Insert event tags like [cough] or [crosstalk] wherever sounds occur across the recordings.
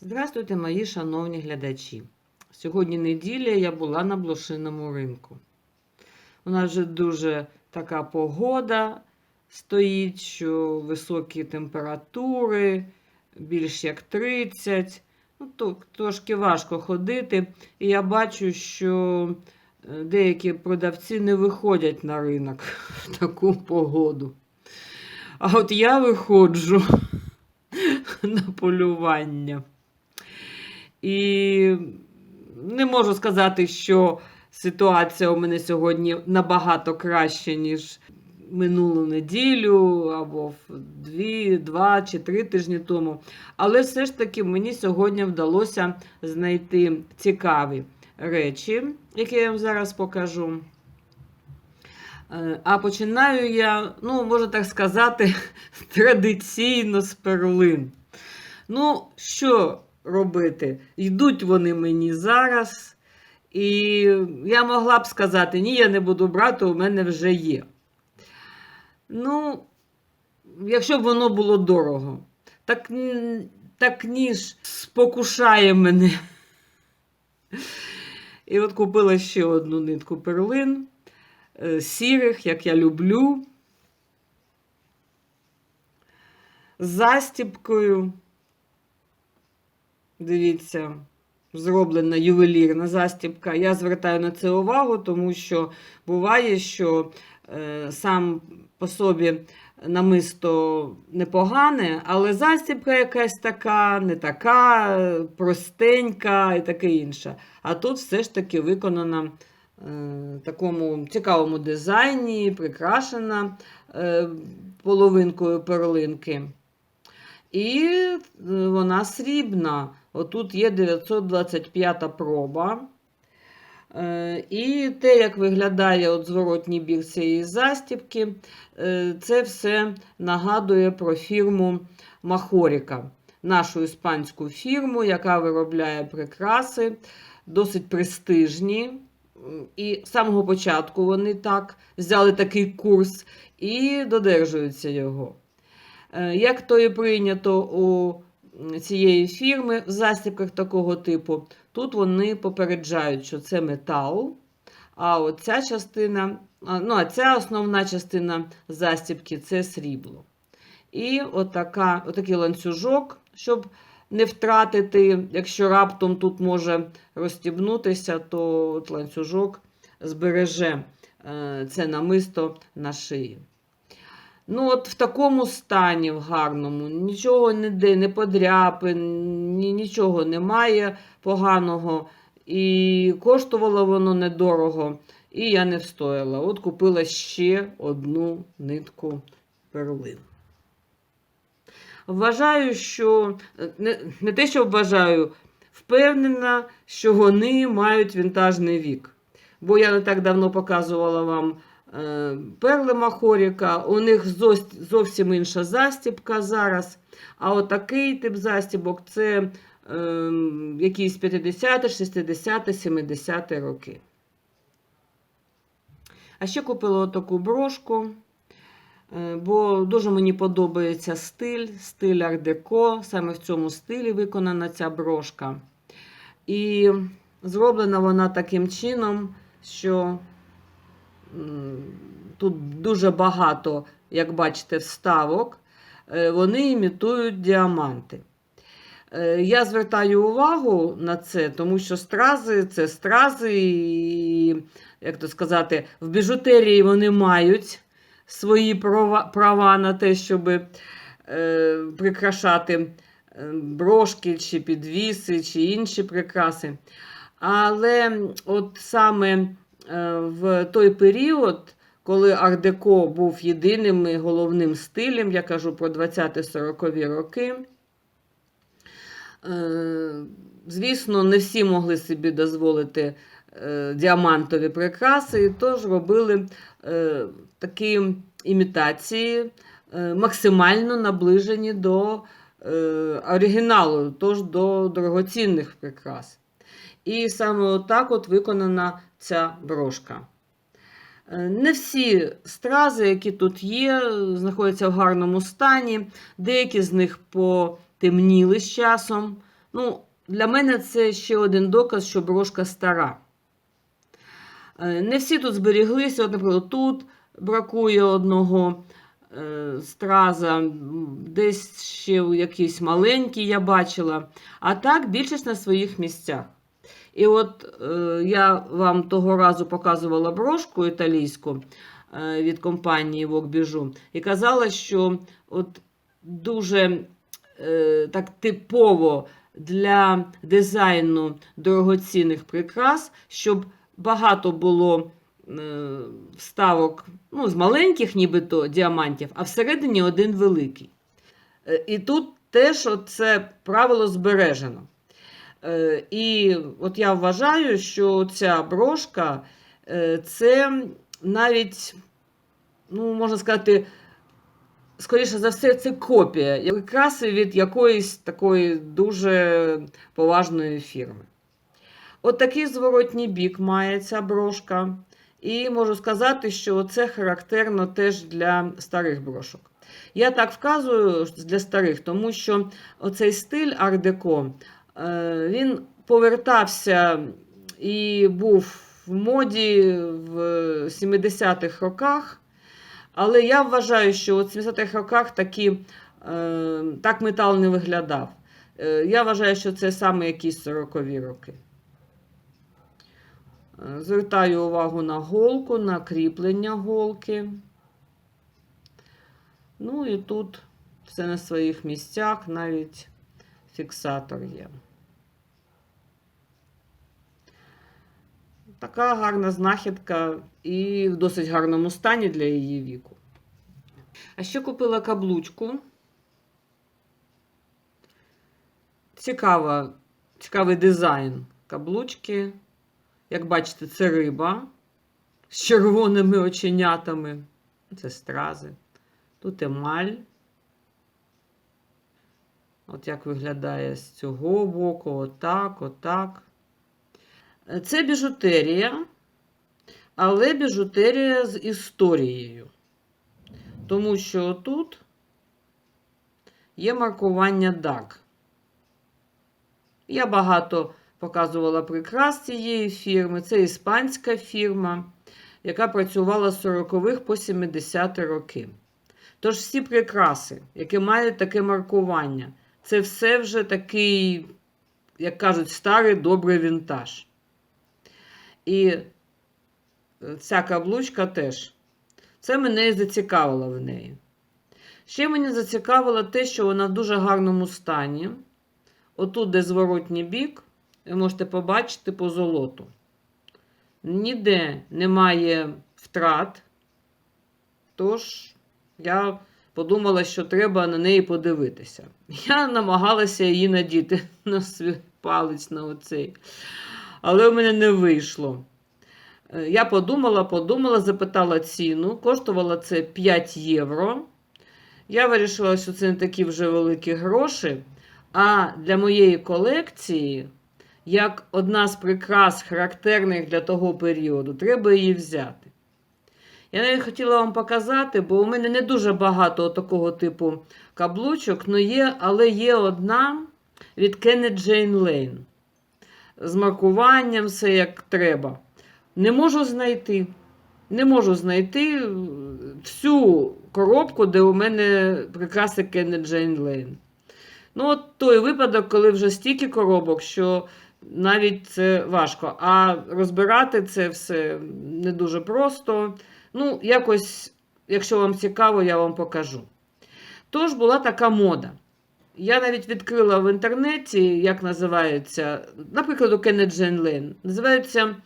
Здравствуйте, мої шановні глядачі. Сьогодні неділя я була на блошиному ринку. У нас вже дуже така погода стоїть, що високі температури, більш як 30. Ну, то, трошки важко ходити. І я бачу, що е, деякі продавці не виходять на ринок [laughs] в таку погоду. А от я виходжу [laughs] на полювання. І не можу сказати, що ситуація у мене сьогодні набагато краще, ніж минулу неділю, або дві, два чи три тижні тому. Але все ж таки мені сьогодні вдалося знайти цікаві речі, які я вам зараз покажу. Е, А починаю я, ну, можна так сказати, [laughs] традиційно з перлин. Ну, що робити? Йдуть вони мені зараз. І я могла б сказати, ні, я не буду брати, у мене вже є. Ну, якщо б воно було дорого, так, так ніж спокушає мене. І от купила ще одну нитку перлин е, сірих, як я люблю, застіпкою. Дивіться, зроблена ювелірна застіпка. Я звертаю на це увагу, тому що буває, що е, сам по собі намисто непогане, але застіпка якась така, не така, простенька і таке інше. А тут все ж таки виконана е, в такому цікавому дизайні, прикрашена е, половинкою перлинки. І вона срібна. Отут є 925 проба. Е, І те, як виглядає от зворотній бік цієї застібки, е, це все нагадує про фірму Махоріка, нашу іспанську фірму, яка виробляє прикраси, досить престижні. І з самого початку вони так взяли такий курс і додержуються його. Е, Як то і прийнято у цієї фірми в застібках такого типу, тут вони попереджають, що це метал, а от ця частина, ну, а ця основна частина застібки це срібло. І отака, отакий ланцюжок, щоб не втратити, якщо раптом тут може розстібнутися, то от ланцюжок збереже е, це намисто на шиї. Ну, от в такому стані, в гарному, нічого ніде не подряпин, ні, нічого немає поганого. І коштувало воно недорого, і я не встояла. От купила ще одну нитку перлин. Вважаю, що не, не те, що вважаю, впевнена, що вони мають вінтажний вік. Бо я не так давно показувала вам перли Махоріка, у них зовсім інша застібка зараз. А отакий тип застібок це е, якісь 50, 60, 70 роки. А ще купила отаку брошку. Е, Бо дуже мені подобається стиль, стиль ар-деко. Саме в цьому стилі виконана ця брошка. І зроблена вона таким чином, що тут дуже багато, як бачите, вставок. Е, Вони імітують діаманти. Е, Я звертаю увагу на це, тому що стрази це стрази, і, як то сказати, в біжутерії вони мають свої права, права на те, щоб е, прикрашати е, брошки чи підвіси, чи інші прикраси. Але от саме в той період, коли ар-деко був єдиним і головним стилем, я кажу про 20-40 роки, е, звісно, не всі могли собі дозволити е, діамантові прикраси, і тож робили е, такі імітації, е, максимально наближені до е, оригіналу, тож до дорогоцінних прикрас. І саме отак от виконана ця брошка. Е, Не всі стрази, які тут є, знаходяться в гарному стані. Деякі з них потемніли з часом, Ну, для мене це ще один доказ, що брошка стара. Е, Не всі тут зберіглися. От, наприклад, тут бракує одного е, страза, десь ще якийсь маленький я бачила. А так більшість на своїх місцях. І от е, я вам того разу показувала брошку італійську е, від компанії Вокбіжу і казала, що от дуже е, так типово для дизайну дорогоцінних прикрас, щоб багато було вставок ну, з маленьких, нібито діамантів, а всередині один великий. І тут теж це правило збережено. Е, І от я вважаю, що ця брошка е, це навіть, ну, можна сказати, скоріше за все, це копія прикраси від якоїсь такої дуже поважної фірми. От такий зворотній бік має ця брошка. І можу сказати, що це характерно теж для старих брошок. Я так вказую для старих, тому що оцей стиль ар-деко, він повертався і був в моді в 70-х роках. Але я вважаю, що в 70-х роках такі, е, так метал не виглядав. Е, я вважаю, що це саме якісь 40-ві роки. Е, Звертаю увагу на голку, на кріплення голки. Ну і тут все на своїх місцях, навіть фіксатор є. Така гарна знахідка і в досить гарному стані для її віку. А ще купила каблучку. Цікава, цікавий дизайн каблучки. Як бачите, це риба з червоними оченятами. Це стрази. Тут емаль. От як виглядає з цього боку, отак, отак. Це біжутерія, але біжутерія з історією. Тому що тут є маркування DAG. Я багато показувала прикрас цієї фірми. Це іспанська фірма, яка працювала з 40-х по 70-ті роки. Тож всі прикраси, які мають таке маркування, це все вже такий, як кажуть, старий добрий вінтаж. І ця каблучка теж. Це мене і зацікавило в неї. Ще мені зацікавило те, що вона в дуже гарному стані. Отут, де зворотній бік, ви можете побачити по золоту. Ніде немає втрат. Тож, я подумала, що треба на неї подивитися. Я намагалася її надіти [laughs] на свій палець на оцей. Але в мене не вийшло. Е, Я подумала, подумала, запитала ціну. Коштувало це 5 євро. Я вирішила, що це не такі вже великі гроші. А для моєї колекції, як одна з прикрас, характерних для того періоду, треба її взяти. Я навіть хотіла вам показати, бо у мене не дуже багато такого типу каблучок, але є одна від Kenneth Jane Lane. З маркуванням, все як треба. Не можу знайти. Не можу знайти е, всю коробку, де у мене прикраси Kenneth Jane Lane. Ну, от той випадок, коли вже стільки коробок, що навіть це важко. А розбирати це все не дуже просто. Ну, якось, якщо вам цікаво, я вам покажу. Тож була така мода. Я навіть відкрила в інтернеті, як називається, наприклад, у Jane Lane, називаються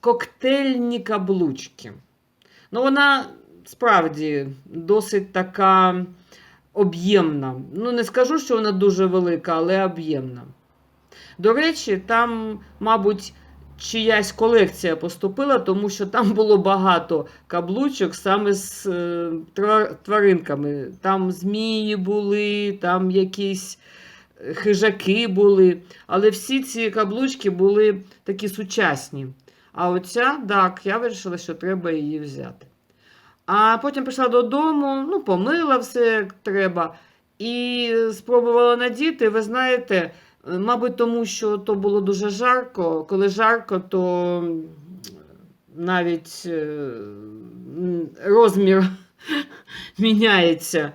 коктейльні каблучки. Ну, вона справді досить така об'ємна. Ну, не скажу, що вона дуже велика, але об'ємна. До речі, там, мабуть, чиясь колекція поступила, тому що там було багато каблучок саме з е, тваринками. Там змії були, там якісь е, хижаки були. Але всі ці каблучки були такі сучасні. А оця, так, я вирішила, що треба її взяти. А потім прийшла додому, ну, помила все як треба. І спробувала надіти. Ви знаєте, Мабуть, тому що то було дуже жарко. Коли жарко, то навіть е, розмір [laughs] міняється.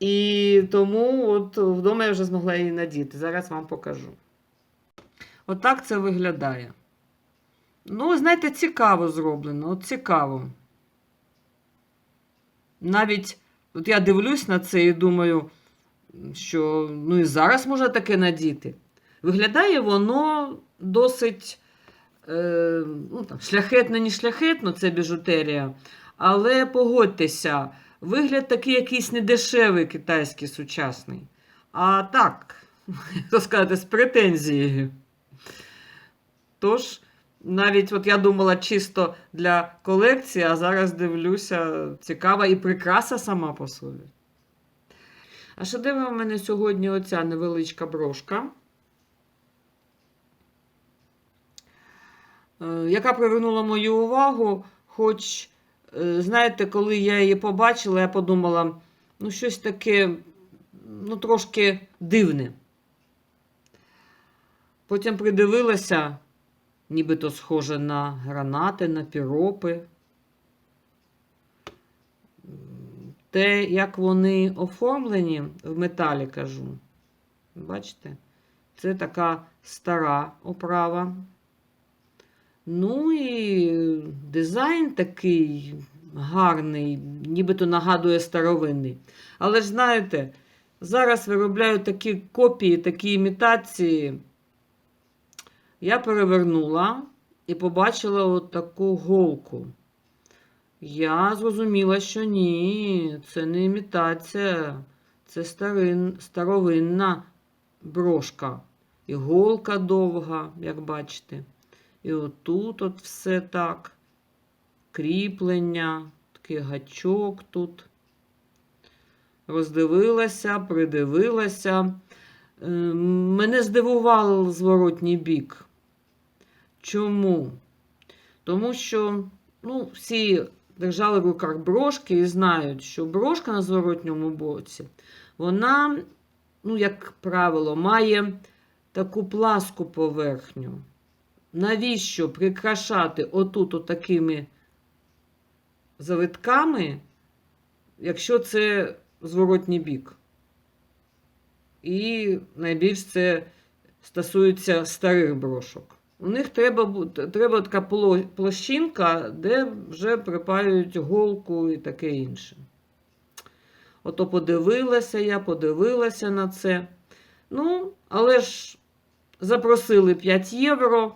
І тому от вдома я вже змогла її надіти. Зараз вам покажу. Отак це виглядає. Ну, знаєте, цікаво зроблено. От цікаво. Навіть от я дивлюсь на це і думаю, що ну і зараз можна таке надіти. Виглядає воно досить е, ну, там, шляхетно, не шляхетно, це біжутерія. Але погодьтеся, вигляд такий якийсь недешевий китайський сучасний. А так, [laughs] то сказати, з претензією. Тож, навіть от я думала чисто для колекції, а зараз дивлюся, цікава і прикраса сама по собі. А шедевр у мене сьогодні оця невеличка брошка, яка привернула мою увагу. Хоч, е, знаєте, коли я її побачила, я подумала, ну, щось таке, ну, трошки дивне. Потім придивилася, нібито схоже на гранати, на піропи. Те, як вони оформлені в металі, кажу. Бачите? Це така стара оправа. Ну і дизайн такий гарний, нібито нагадує старовинний. Але ж знаєте, зараз виробляють такі копії, такі імітації. Я перевернула і побачила от таку голку. Я зрозуміла, що ні, це не імітація, це старин, старовинна брошка. Іголка довга, як бачите. І отут от все так. Кріплення, такий гачок тут. Роздивилася, придивилася. Е, Мене здивував зворотній бік. Чому? Тому що ну, всі держали в руках брошки і знають, що брошка на зворотньому боці, вона, ну, як правило, має таку пласку поверхню. Навіщо прикрашати отут отакими завитками, якщо це зворотній бік? І найбільш це стосується старих брошок. У них треба, треба така площинка, де вже припаюють голку і таке інше. Ото подивилася я, подивилася на це. Ну, але ж запросили 5 євро.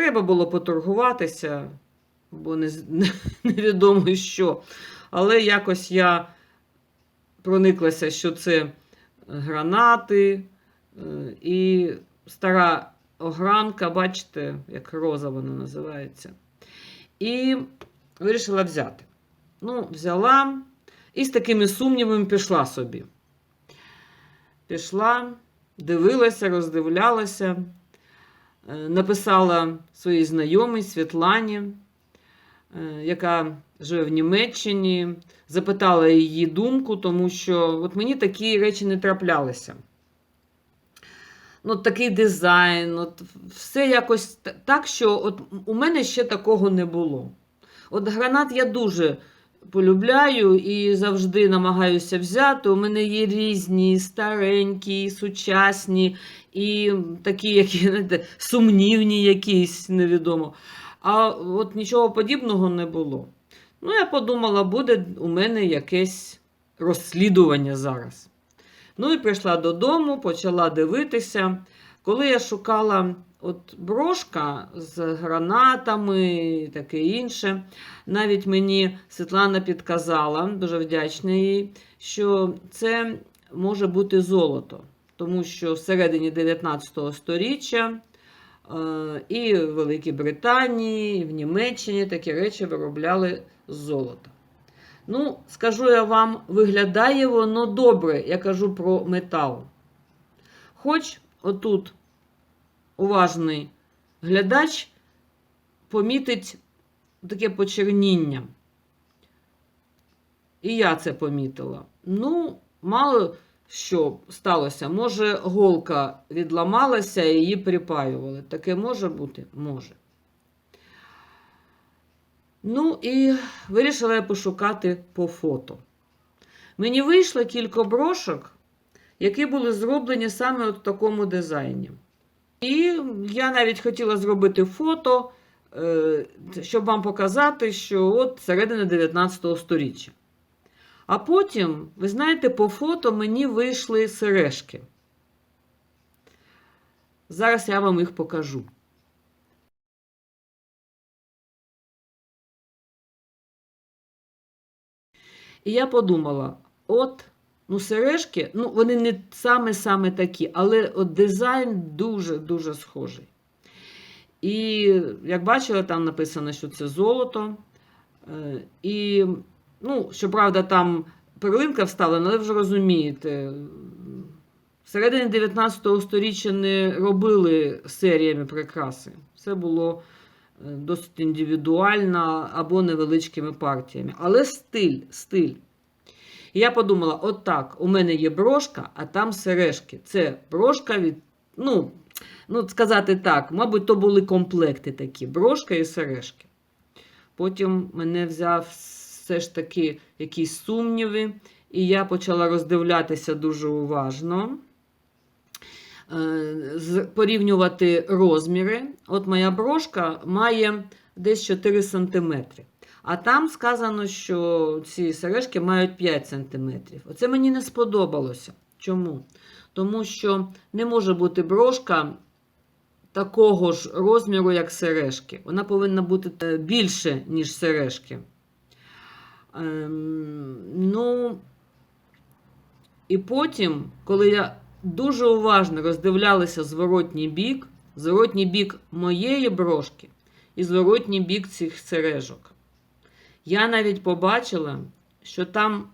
Треба було поторгуватися, бо не, [laughs] невідомо що. Але якось я прониклася, що це гранати е, і стара огранка, бачите, як роза вона називається. І вирішила взяти. Ну, взяла і з такими сумнівами пішла собі. Пішла, дивилася, роздивлялася, е, написала своїй знайомій Світлані, е, яка живе в Німеччині, запитала її думку, тому що от мені такі речі не траплялися. Ну, такий дизайн, от все якось так, що от у мене ще такого не було. От гранат я дуже полюбляю і завжди намагаюся взяти. У мене є різні, старенькі, сучасні, і такі, які знаєте, сумнівні якісь, невідомо. А от нічого подібного не було. Ну, я подумала, буде у мене якесь розслідування зараз. Ну і прийшла додому, почала дивитися. Коли я шукала от брошка з гранатами і таке інше, навіть мені Світлана підказала, дуже вдячна їй, що це може бути золото, тому що всередині 19 століття е, і в Великій Британії, і в Німеччині такі речі виробляли з золота. Ну, скажу я вам, виглядає воно добре, я кажу про метал. Хоч отут уважний глядач помітить таке почерніння. І я це помітила. Ну, мало що сталося? Може, голка відламалася і її припаювали. Таке може бути? Може. Ну і вирішила я пошукати по фото. Мені вийшло кілька брошок, які були зроблені саме в такому дизайні. І я навіть хотіла зробити фото, е, щоб вам показати, що от середина 19 століття. А потім, ви знаєте, по фото мені вийшли сережки. Зараз я вам їх покажу. І я подумала: от, ну, сережки, ну, вони не саме-саме такі, але от дизайн дуже-дуже схожий. І як бачила, там написано, що це золото. Е, І, ну, щоправда, там перлинка вставлена, але ви вже розумієте, всередині 19 століття не робили серіями прикраси. Все було е, досить індивідуально або невеличкими партіями. Але стиль, стиль. І я подумала: от так, у мене є брошка, а там сережки. Це брошка від. Ну, ну, сказати так, мабуть, то були комплекти такі: брошка і сережки. Потім мене взяв все ж таки якісь сумніви, і я почала роздивлятися дуже уважно, е, порівнювати розміри. От моя брошка має десь 4 см. А там сказано, що ці сережки мають 5 см. Оце мені не сподобалося. Чому? Тому що не може бути брошка такого ж розміру, як сережки. Вона повинна бути е, більше, ніж сережки. Ем, ну, і потім, коли я дуже уважно роздивлялася зворотній бік, зворотній бік моєї брошки і зворотній бік цих сережок, я навіть побачила, що там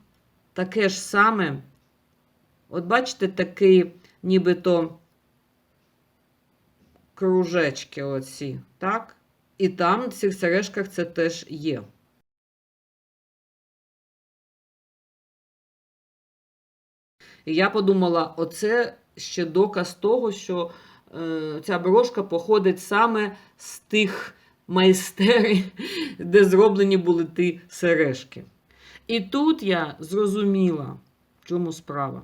таке ж саме, от бачите, такий нібито кружечки оці, так? І там в цих сережках це теж є. І я подумала, оце ще доказ того, що е, ця брошка походить саме з тих майстерень, [laughs] де зроблені були ті сережки. І тут я зрозуміла, в чому справа.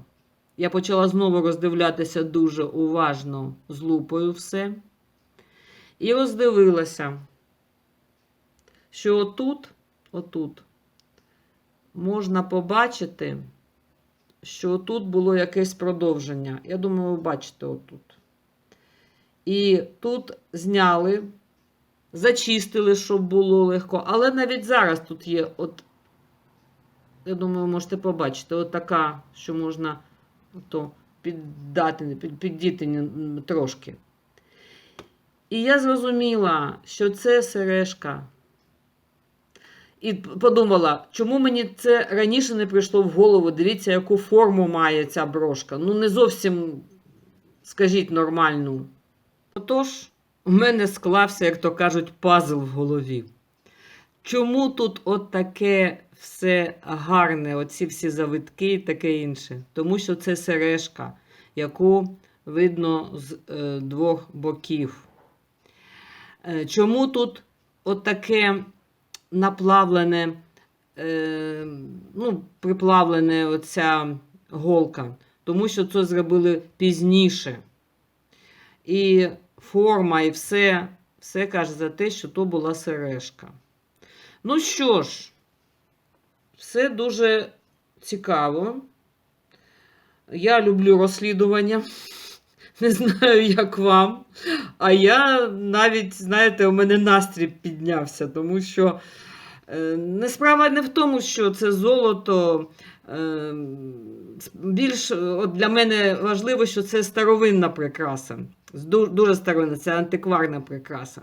Я почала знову роздивлятися дуже уважно з лупою все. І роздивилася, що отут, отут можна побачити, що тут було якесь продовження. Я думаю, ви бачите отут. І тут зняли, зачистили, щоб було легко. Але навіть зараз тут є, от, я думаю, ви можете побачити, от така, що можна то піддати, під, піддіти трошки. І я зрозуміла, що це сережка. І подумала, чому мені це раніше не прийшло в голову. Дивіться, яку форму має ця брошка. Ну, не зовсім, скажіть, нормальну. Отож, у мене склався, як то кажуть, пазл в голові. Чому тут от таке все гарне, оці всі завитки і таке інше? Тому що це сережка, яку видно з е, двох боків. Е, чому тут от таке наплавлене, е, ну, приплавлене оця голка? Тому що це зробили пізніше. І форма, і все, все каже за те, що то була сережка. Ну що ж, все дуже цікаво. Я люблю розслідування. Не знаю, як вам. А я навіть, знаєте, у мене настрій піднявся, тому що е, не справа не в тому, що це золото. Е, більш от для мене важливо, що це старовинна прикраса. Дуже старовинна, це антикварна прикраса.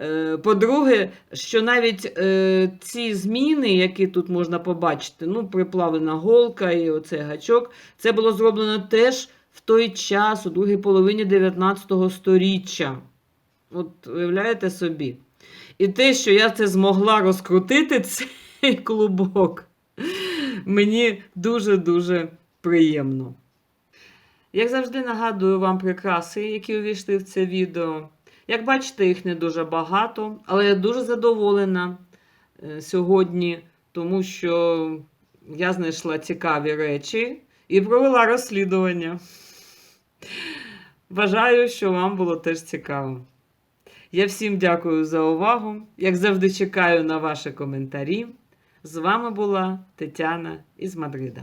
Е, По-друге, що навіть е, ці зміни, які тут можна побачити, ну, приплавлена голка і оцей гачок, це було зроблено теж в той час, у другій половині 19 століття. От уявляєте собі. І те, що я це змогла розкрутити, [laughs] цей клубок, мені дуже-дуже приємно. Як завжди нагадую вам прикраси, які увійшли в це відео. Як бачите, їх не дуже багато, але я дуже задоволена е, сьогодні, тому що я знайшла цікаві речі і провела розслідування. Бажаю, що вам було теж цікаво. Я всім дякую за увагу. Як завжди, чекаю на ваші коментарі. З вами була Тетяна із Мадрида.